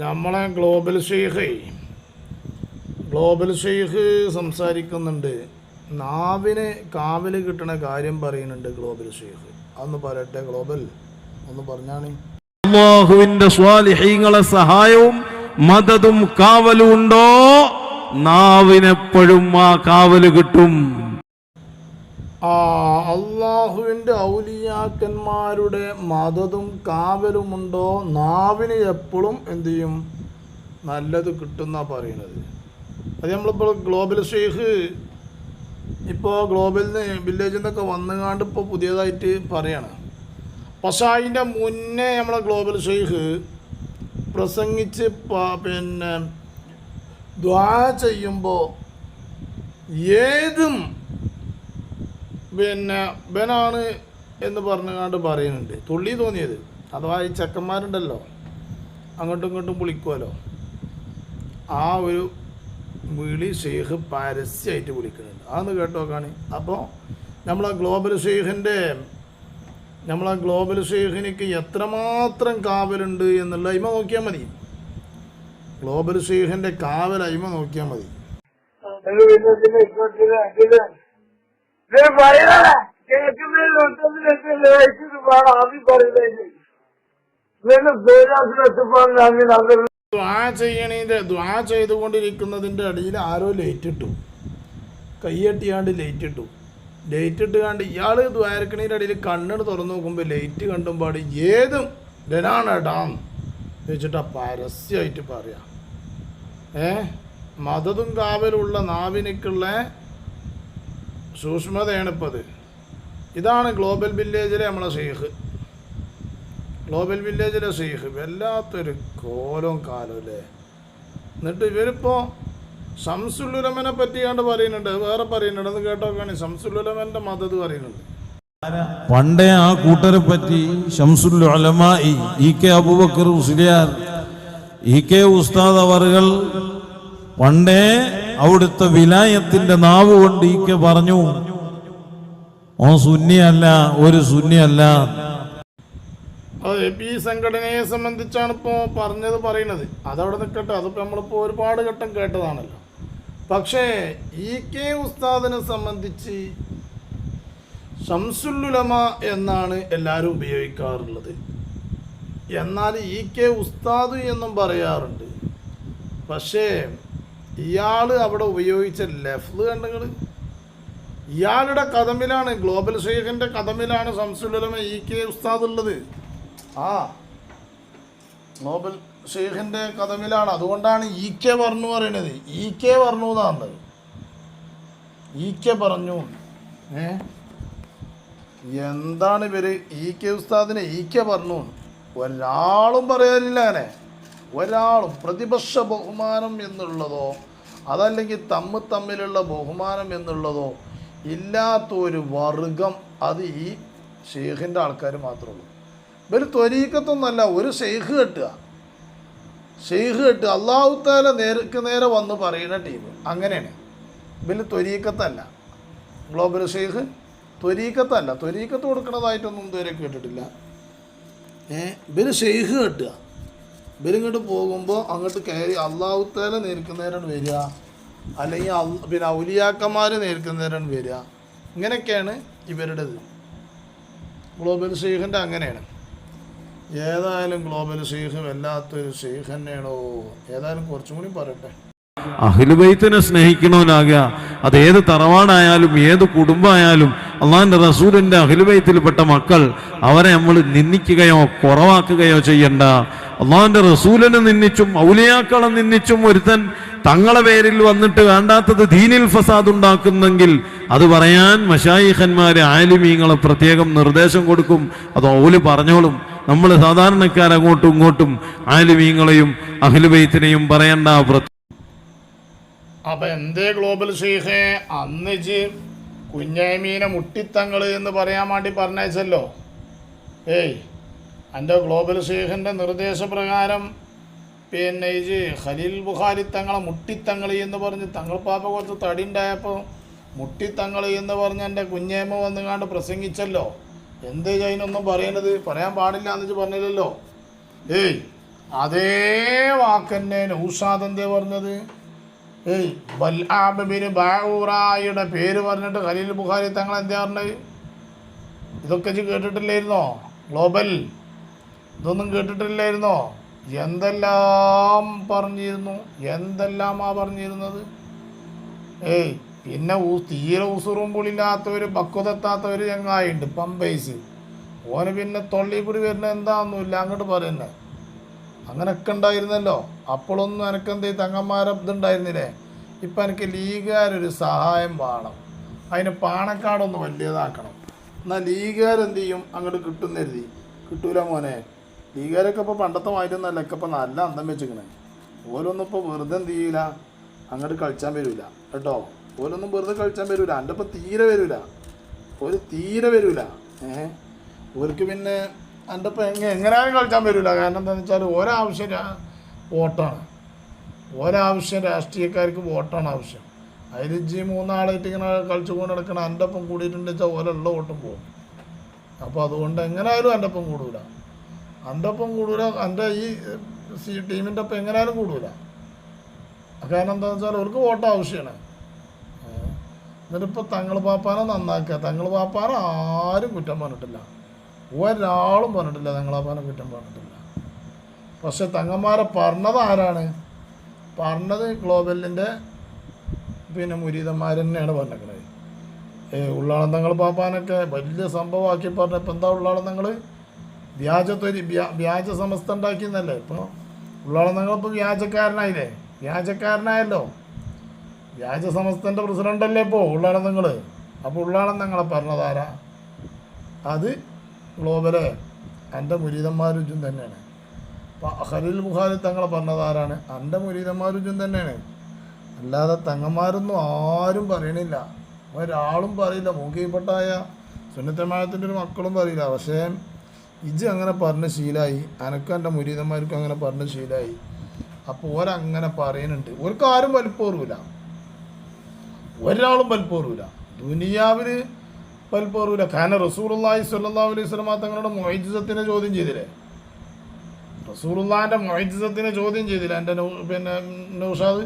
നമ്മളെ global Sheikh global Sheikh സംസാരിക്കുന്നുണ്ട്. നാവിന് കാവിൽ കിട്ടണ കാര്യം പറയുന്നുണ്ട് ഗ്ലോബൽ ഷെയ്ഖ്. അതൊന്ന് പറയട്ടെ ഗ്ലോബൽ? ഒന്ന് പറഞ്ഞാണ്. അള്ളാഹുവിന്റെ സ്വാലിഹീങ്ങളെ സഹായവും മദതും കാവലും ഉണ്ടോ നാവിനെപ്പോഴും ആ കാവൽ കിട്ടും. ആ അള്ളാഹുവിന്റെ ഔലിയാക്കന്മാരുടെ മതതും കാവലുമുണ്ടോ? നാവിന് എപ്പോഴും എന്തു ചെയ്യും? നല്ലത് കിട്ടുന്ന പറയുന്നത്. അത് നമ്മളിപ്പോൾ ഗ്ലോബൽ ഷെയ്ഖ് ഇപ്പോൾ ഗ്ലോബലിൽ നിന്ന് വില്ലേജിൽ നിന്നൊക്കെ വന്നുകാണ്ട് ഇപ്പോൾ പുതിയതായിട്ട് പറയാണ്. പക്ഷേ അതിന്റെ മുന്നേ നമ്മളെ ഗ്ലോബൽ ഷെയ്ഖ് പ്രസംഗിച്ച് പിന്നെ ദ്വാ ചെയ്യുമ്പോൾ ഏതും പിന്നെ ബനാണ് എന്ന് പറഞ്ഞുകൊണ്ട് പറയുന്നുണ്ട്. തുള്ളി തോന്നിയത്. അഥവാ ഈ ചെക്കന്മാരുണ്ടല്ലോ അങ്ങോട്ടും ഇങ്ങോട്ടും വിളിക്കുമല്ലോ ആ ഒരു വിളി ഷെയ്ഖ് പരസ്യമായിട്ട് വിളിക്കുന്നുണ്ട്. അതൊന്ന് കേട്ടോ കാണി അപ്പോൾ നമ്മളെ ഗ്ലോബൽ ഷെയ്ഖിന്റെ നമ്മളെ ഗ്ലോബൽ ഷെയ്ഖിനിക്ക് എത്രമാത്രം കാവലുണ്ട് എന്നുള്ള അയിമ നോക്കിയാൽ മതി. ഗ്ലോബൽ ഷെയ്ഖിന്റെ കാവൽ അയിമ നോക്കിയാൽ മതി അത് പിന്നെ ഇതിനെ ഇങ്ങോട്ടില്ല ഇതിന് ഇത് പറയണ കേൾക്കുന്നതിലൊട്ടതിലൊക്കെ അയച്ചിട്ട് വേണം ആദ്യം പറയുന്നത് ഇതിന് പേരാസിനെത്തിപ്പാണ് അങ്ങനെ അത് ദ്വാ അടിയിൽ ആരോ ലൈറ്റ് ഇട്ടു കൈയട്ടിയാണ്ട് ലൈറ്റ് ഇട്ടു ലൈറ്റ് ഇട്ട് കണ്ട് ഇയാൾ ദ്വാരക്കണീന്റെ അടിയിൽ കണ്ണിന് തുറന്നു നോക്കുമ്പോൾ ലൈറ്റ് പാടി ഏതും ഡനാണ് ഡാം വെച്ചിട്ട് പരസ്യമായിട്ട് പറയാം. ഏ? മതതും കാവലുള്ള നാവിനക്കുള്ള സൂക്ഷ്മതയാണ് ഇപ്പോൾ അത്. ഇതാണ് ഗ്ലോബൽ വില്ലേജിലെ നമ്മളെ സീഹ് ഗ്ലോബൽ വില്ലേജിലെ സീഹ് വല്ലാത്തൊരു കോലവും കാലവും അല്ലേ? എന്നിട്ട് ഇവരിപ്പോൾ സംസുല്ലുലമനെ പറ്റിയാണ്ട് പറയുന്നുണ്ട്. വേറെ പറയുന്നുണ്ട്. അത് കേട്ടോക്കാണ് ഷംസുല്ലുലമന്റെ മതത് പറയുന്നുണ്ട്. പണ്ടേ ആ കൂട്ടരെ പറ്റി Shamsul ഉലമായി E K Abubakar Musliyar E K ഉസ്താദ് അവറുകൾ പണ്ടേ അവിടുത്തെ വിലായത്തിന്റെ നാവ് കൊണ്ട് ഇ പറഞ്ഞു ഓ സുന്നിയല്ല ഒരു സുന്നിയല്ല. ഈ സംഘടനയെ സംബന്ധിച്ചാണ് ഇപ്പോൾ പറഞ്ഞത് പറയുന്നത്. അതവിടെ നിൽക്കട്ടെ അതിപ്പോൾ നമ്മളിപ്പോൾ ഒരുപാട് ഘട്ടം കേട്ടതാണല്ലോ. പക്ഷേ ഇ കെ ഉസ്താദിനെ സംബന്ധിച്ച് ഷംസുല്ലുലമ എന്നാണ് എല്ലാവരും ഉപയോഗിക്കാറുള്ളത്. എന്നാൽ ഇ കെ ഉസ്താദ് എന്നും പറയാറുണ്ട്. പക്ഷേ ഇയാൾ അവിടെ ഉപയോഗിച്ച ലഫ്ല് കണ്ടങ്ങൾ ഇയാളുടെ കഥമിലാണ് ഗ്ലോബൽ ഷെയ്ഖിന്റെ കഥമിലാണ് സംസുലമ ഇ കെ ഉസ്താദ് ഉള്ളത് ആ ഗ്ലോബൽ ഷെയ്ഖിന്റെ കഥമിലാണ്. അതുകൊണ്ടാണ് ഇ കെ പറഞ്ഞു പറയണത്. ഇ കെ പറഞ്ഞു എന്നാണ് ഇ കെ പറഞ്ഞു. ഏ? എന്താണ് ഇവർ ഇ കെ ഉസ്താദിനെ ഇ കെ പറഞ്ഞു? ഒരാളും പറയാനില്ല അങ്ങനെ. ഒരാളും പ്രതിപക്ഷ ബഹുമാനം എന്നുള്ളതോ അതല്ലെങ്കിൽ തമ്മ് തമ്മിലുള്ള ബഹുമാനം എന്നുള്ളതോ ഇല്ലാത്ത ഒരു വർഗം അത് ഈ ഷെയ്ഖിന്റെ ആൾക്കാർ മാത്രമേ ഉള്ളൂ ഇവർ ത്വരീക്കത്തൊന്നല്ല ഒരു ഷെയ്ഖ് കെട്ടുക. ഷെയ്ഖ് കെട്ടുക. അള്ളാഹുത്താല നേർക്ക് നേരെ വന്ന് പറയുന്ന ടീം അങ്ങനെയാണ്. ഇവർ ത്വരീക്കത്തല്ല. ഗ്ലോബൽ ഷെയ്ഖ് ത്വരീക്കത്തല്ല. ത്വരീക്കത്ത് കൊടുക്കണതായിട്ടൊന്നും ഇതുവരെ കേട്ടിട്ടില്ല. ഏ ഇവർ ഷെയ്ഖ് കെട്ടുക. ഇവരിങ്ങോട്ട് പോകുമ്പോൾ അങ്ങോട്ട് കയറി അള്ളാഹുത്താല നേരിക്കുന്നവരാണ് വരിക. അല്ലെങ്കിൽ പിന്നെ ഔലിയാക്കന്മാർ നേരിക്കുന്നവരാണ് വരിക. ഇങ്ങനെയൊക്കെയാണ് ഇവരുടേത്. ഗ്ലോബൽ ഷെയ്ഖിന്റെ അങ്ങനെയാണ്. ഏതായാലും ഗ്ലോബൽ ഷെയ്ഖ് വല്ലാത്തൊരു ഷെയ്ഖ് തന്നെയാണോ? ഏതായാലും കുറച്ചും കൂടി പറയട്ടെ. അഹിലുബൈത്തിനെ സ്നേഹിക്കണവനാകുക അത് ഏത് തറവാടായാലും ഏത് കുടുംബമായാലും അള്ളാഹിന്റെ റസൂലിന്റെ അഹിലുബൈത്തിൽപ്പെട്ട മക്കൾ അവരെ നമ്മൾ നിന്ദിക്കുകയോ കുറവാക്കുകയോ ചെയ്യണ്ട. അള്ളാഹിന്റെ റസൂലിനെ നിന്നിച്ചും ഔലിയാക്കളെ നിന്നിച്ചും ഒരുത്തൻ തങ്ങളെ പേരിൽ വന്നിട്ട് വേണ്ടാത്തത് ദീനിൽ ഫസാദ് ഉണ്ടാക്കുന്നെങ്കിൽ അത് പറയാൻ മഷായിഖന്മാരെ ആലിമീങ്ങളെ പ്രത്യേകം നിർദ്ദേശം കൊടുക്കും. അത് ഔൽ പറഞ്ഞോളും. നമ്മൾ സാധാരണക്കാരങ്ങോട്ടും ഇങ്ങോട്ടും ആലിമീങ്ങളെയും അഖിലുബൈത്തിനെയും പറയണ്ട അപ്പൊ എന്തേ ഗ്ലോബൽ ഷെയ്ഖെ അന്ന് കുഞ്ഞൈമീനെ മുട്ടിത്തങ്ങൾ എന്ന് പറയാൻ വേണ്ടി പറഞ്ഞയച്ചല്ലോ. ഏയ് എന്റെ ഗ്ലോബൽ ഷെയ്ഖിന്റെ നിർദ്ദേശപ്രകാരം പിന്നെ ഇജ് ഖലീൽ ബുഖാരി തങ്ങളെ മുട്ടിത്തങ്ങൾ എന്ന് പറഞ്ഞ് തങ്ങൾ പാപ്പ കുറച്ച് തടി ഉണ്ടായപ്പോൾ മുട്ടിത്തങ്ങൾ എന്ന് പറഞ്ഞ് എന്റെ കുഞ്ഞേമ്മ വന്നുകാണ്ട് പ്രസംഗിച്ചല്ലോ. എന്ത് ചെയ്യുന്നൊന്നും പറയണത്? പറയാൻ പാടില്ല എന്ന് വെച്ച് പറഞ്ഞില്ലല്ലോ. ഏയ് അതേ വാക്കന്നെ നൗഷാദ് എന്തേ പറഞ്ഞത്? ഏയ് ബൽആബിന് ബാഊറായുടെ പേര് പറഞ്ഞിട്ട് ഖലീൽ ബുഖാരി തങ്ങൾ എന്താ പറഞ്ഞത്? ഇതൊക്കെ കേട്ടിട്ടില്ലായിരുന്നോ? ഗ്ലോബൽ. ഇതൊന്നും കേട്ടിട്ടില്ലായിരുന്നോ? എന്തെല്ലാം പറഞ്ഞിരുന്നു? ആ പറഞ്ഞിരുന്നത്? ഏയ് പിന്നെ തീരെ ഉസുറും പുളില്ലാത്തവർ പക്വതെത്താത്തവർ ചങ്ങായിണ്ട് പമ്പൈസ് ഓന് പിന്നെ തൊള്ളിപ്പൊടി വരുന്ന എന്താണെന്നില്ല അങ്ങോട്ട് പറയുന്നത് അങ്ങനെയൊക്കെ ഉണ്ടായിരുന്നല്ലോ. അപ്പോഴൊന്നും എനക്കെന്തേ തങ്ങന്മാരെ ഇതുണ്ടായിരുന്നില്ലേ? ഇപ്പം എനിക്ക് ലീഗുകാരൊരു സഹായം വേണം. അതിന് പാണക്കാടൊന്ന് വലിയതാക്കണം. എന്നാൽ ലീഗുകാരെന്ത് ചെയ്യും അങ്ങോട്ട് കിട്ടുന്നരുതി കിട്ടൂല മോനെ. ലീഗുകാരൊക്കെ ഇപ്പോൾ പണ്ടത്തെ മാറ്റൊന്നല്ല ഒക്കെ ഇപ്പോൾ നല്ല അന്തം വെച്ചിക്കണേ ഓലൊന്നും ഇപ്പോൾ വെറുതെ എന്ത് ചെയ്യൂല? അങ്ങോട്ട് കളിച്ചാൻ വരൂല കേട്ടോ? ഓലൊന്നും വെറുതെ കളിച്ചാൻ വരൂല എന്റെ ഇപ്പം തീരെ വരൂല. ഒരു തീരെ വരൂല ഏഹ്? ഓർക്ക് പിന്നെ എന്റെ ഇപ്പം എങ്ങനെ എങ്ങനെയാലും കളിച്ചാൻ വരില്ല കാരണം എന്താണെന്ന് വെച്ചാൽ ഒരാവശ്യം വോട്ടാണ്. ഒരാവശ്യം രാഷ്ട്രീയക്കാർക്ക് വോട്ടാണ് ആവശ്യം. അതിൽ ജി മൂന്നാളായിട്ട് ഇങ്ങനെ കളിച്ചു കൊണ്ട് നടക്കണം എന്റെ ഒപ്പം കൂടിയിട്ടുണ്ട് വെച്ചാൽ ഓരോ വോട്ടും പോകും അപ്പോൾ അതുകൊണ്ട് എങ്ങനെയായാലും എന്റെ ഒപ്പം കൂടൂല. എന്റെ ഒപ്പം കൂടൂല എന്റെ ഈ സി ടീമിന്റെ ഒപ്പം എങ്ങനെയാലും കൂടൂല. കാരണം എന്താണെന്ന് വെച്ചാൽ അവർക്ക് വോട്ട് ആവശ്യമാണ് എന്നിട്ടിപ്പോൾ തങ്ങൾ പാപ്പാനെ നന്നാക്കുക. തങ്ങൾ പാപ്പാന ആരും കുറ്റം പറഞ്ഞിട്ടില്ല. ഒരാളും പറഞ്ഞിട്ടില്ല തങ്ങളാപ്പാനെ കുറ്റം പറഞ്ഞിട്ടില്ല. പക്ഷെ തങ്ങന്മാരെ പറഞ്ഞത് ആരാണ്? പറഞ്ഞത് ഗ്ലോബലിന്റെ പിന്നെ മുരീതന്മാർ തന്നെയാണ് പറഞ്ഞിരിക്കുന്നത് ഏ ഉള്ളാളം തങ്ങൾ പാപ്പാനൊക്കെ വലിയ സംഭവമാക്കി പറഞ്ഞപ്പോൾ എന്താ ഉള്ളാളം തങ്ങൾ വ്യാജത്തൊരു വ്യാ- വ്യാജ സമസ്ത ഉണ്ടാക്കിയെന്നല്ലേ ഇപ്പോൾ ഉള്ളോളം നിങ്ങൾ ഇപ്പോൾ വ്യാജക്കാരനായില്ലേ? വ്യാജക്കാരനായല്ലോ. വ്യാജ സമസ്തന്റെ പ്രസിഡന്റല്ലേ ഇപ്പോൾ ഉള്ളാളം നിങ്ങൾ അപ്പോൾ ഉള്ളാളം നിങ്ങളെ പറഞ്ഞതാരാ അത് ഗ്ലോബലെ എന്റെ മുരീതന്മാരുജും തന്നെയാണ്. അപ്പോൾ അഹലിൽ ബുഖാരി തങ്ങളെ പറഞ്ഞതാരാണ് എന്റെ മുരീതന്മാരുജും തന്നെയാണ്. അല്ലാതെ തങ്ങന്മാരൊന്നും ആരും പറയണില്ല. ഒരാളും പറയില്ല. മൂക്കിപ്പെട്ടായ സുന്നത്തമായത്തിന്റെ ഒരു മക്കളും പറയില്ല. പക്ഷേ ഇജ് അങ്ങനെ പറഞ്ഞ ശീലായി. അനക്കും എന്റെ മുരീതന്മാർക്കും അങ്ങനെ പറഞ്ഞ ശീലായി. അപ്പോൾ ഓരങ്ങനെ പറയുന്നുണ്ട് ഓർക്ക് ആരും വലിപ്പോറില്ല ഒരാളും വലിപ്പോറില്ല ദുനിയാവിൽ വലിപ്പോറില്ല കാരണം റസൂറുല്ലാഹി സ്വല്ലല്ലാഹു അലൈഹി സ്വലമ തങ്ങളുടെ മൊയ്ജിസത്തിനെ ചോദ്യം ചെയ്തില്ലേ? റസൂറുല്ലാഹിന്റെ മൊയ്ജിസത്തിനെ ചോദ്യം ചെയ്തില്ല? എന്റെ പിന്നെ നൗഷാദ്?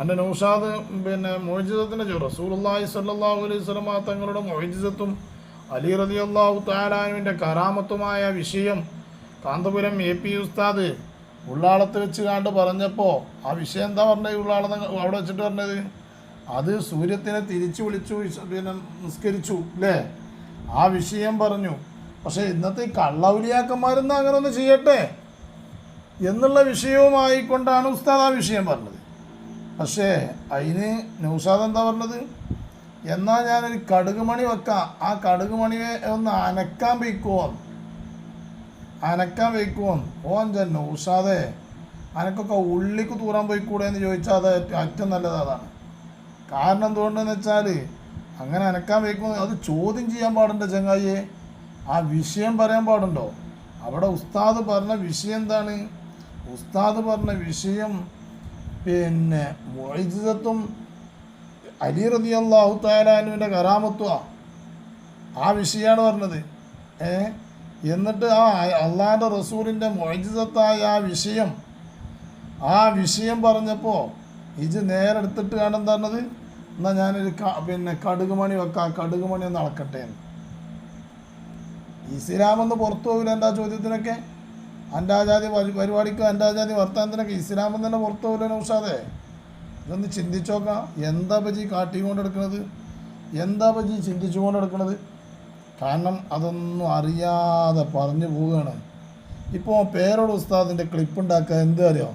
എന്റെ നൗഷാദ് പിന്നെ ചോദ്യം റസൂറുല്ലാഹി സ്വല്ലല്ലാഹു അലൈഹി സ്വലമ തങ്ങളുടെ മൊയ്ജിസത്തും അലി റതിയുള്ളാഹു താലാനുവിന്റെ കറാമത്തുമായ വിഷയം കാന്തപുരം എ പി ഉസ്താദ് ഉള്ളാളത്ത് വെച്ച് കണ്ട് പറഞ്ഞപ്പോൾ ആ വിഷയം എന്താ പറഞ്ഞത് ഉള്ളാള അവിടെ വെച്ചിട്ട് പറഞ്ഞത്? അത് സൂര്യത്തിനെ തിരിച്ചു വിളിച്ചു പിന്നെ നിസ്കരിച്ചു അല്ലേ ആ വിഷയം പറഞ്ഞു. പക്ഷേ ഇന്നത്തെ ഈ കള്ളൗലിയാക്കന്മാരെന്നാ അങ്ങനെ ഒന്ന് ചെയ്യട്ടെ എന്നുള്ള വിഷയവുമായിക്കൊണ്ടാണ് ഉസ്താദ് ആ വിഷയം പറഞ്ഞത്. പക്ഷേ അതിന് നൗഷാദ് എന്താ പറഞ്ഞത്? എന്നാൽ ഞാനൊരു കടുകുമണി വെക്കാം. ആ കടുകുമണിയെ ഒന്ന് അനക്കാൻ വയ്ക്കുമോ അനക്കാൻ വയ്ക്കുമോ ഓൻ ചെന്നു. ഉഷാദേ അനക്കൊക്കെ ഉള്ളിക്ക് തൂറാൻ പോയി കൂടെ എന്ന് ചോദിച്ചാൽ അത് ഏറ്റവും നല്ലത് അതാണ്. കാരണം എന്തുകൊണ്ടെന്ന് വെച്ചാൽ അങ്ങനെ അനക്കാൻ വയ്ക്കുമോ അത് ചോദ്യം ചെയ്യാൻ പാടുണ്ടോ ചങ്ങായിയെ? ആ വിഷയം പറയാൻ പാടുണ്ടോ? അവിടെ ഉസ്താദ് പറഞ്ഞ വിഷയം എന്താണ്? ഉസ്താദ് പറഞ്ഞ വിഷയം പിന്നെ മൊയ്ജിതത്തും അലി റതി അള്ളാഹു താലാനുവിന്റെ കറാമത്വ ആ വിഷയമാണ് പറഞ്ഞത്. ഏ? എന്നിട്ട് ആ അള്ളാഹിന്റെ റസൂലിന്റെ മൊയ്ജിതത്തായ ആ വിഷയം ആ വിഷയം പറഞ്ഞപ്പോൾ ഇത് നേരെ കാണാൻ പറഞ്ഞത്? എന്നാൽ ഞാനൊരു പിന്നെ കടുകുമണി വെക്കാം കടുകുമണി ഒന്ന് അളക്കട്ടെ എന്ന്. ഇസ്ലാമെന്ന് പുറത്തു പോകില്ല എന്റെ ആ ചോദ്യത്തിനൊക്കെ? അന്റെ ആ പരിപാടിക്കോ പരി- പരിപാടിക്കും എന്റെ ആ ജാതി വർത്തമാനത്തിനൊക്കെ ഇസ്ലാമെന്ന് തന്നെ പുറത്തു പോകില്ല നൗഷാദേ. ഇതൊന്ന് ചിന്തിച്ചോക്കാം എന്താ പജി കാട്ടിക്കൊണ്ട് എടുക്കുന്നത് എന്താ പജി ചിന്തിച്ചുകൊണ്ട് എടുക്കുന്നത് കാരണം അതൊന്നും അറിയാതെ പറഞ്ഞു പോവുകയാണ്. ഇപ്പോൾ പേരോട് ഉസ്താദിന്റെ ക്ലിപ്പ് ഉണ്ടാക്കുക എന്ത് അറിയോ?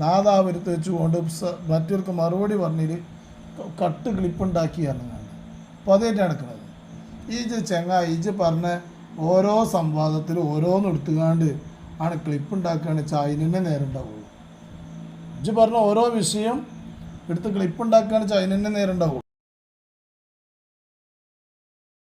നാദാപുരത്ത് വെച്ചുകൊണ്ട് മറ്റൊരു മറുപടി പറഞ്ഞിട്ട് കട്ട് ക്ലിപ്പ് ഉണ്ടാക്കിയാണ് അപ്പോൾ അതായിട്ട് നടക്കുന്നത് ഈജ് ചെങ്ങ ഈജ് പറഞ്ഞ ഓരോ സംവാദത്തിലും ഓരോന്ന് എടുത്തുകാണ്ട് ആണ് ക്ലിപ്പ് ഉണ്ടാക്കുകയാണ് ചായനെ നേരം ഉണ്ടാവുള്ളൂ. ഇജ് പറഞ്ഞ ഓരോ വിഷയം എടുത്ത് ക്ലിപ്പ് ഉണ്ടാക്കുകയാണ് ചൈനന്നെ നേരം ഉണ്ടാവുള്ളൂ.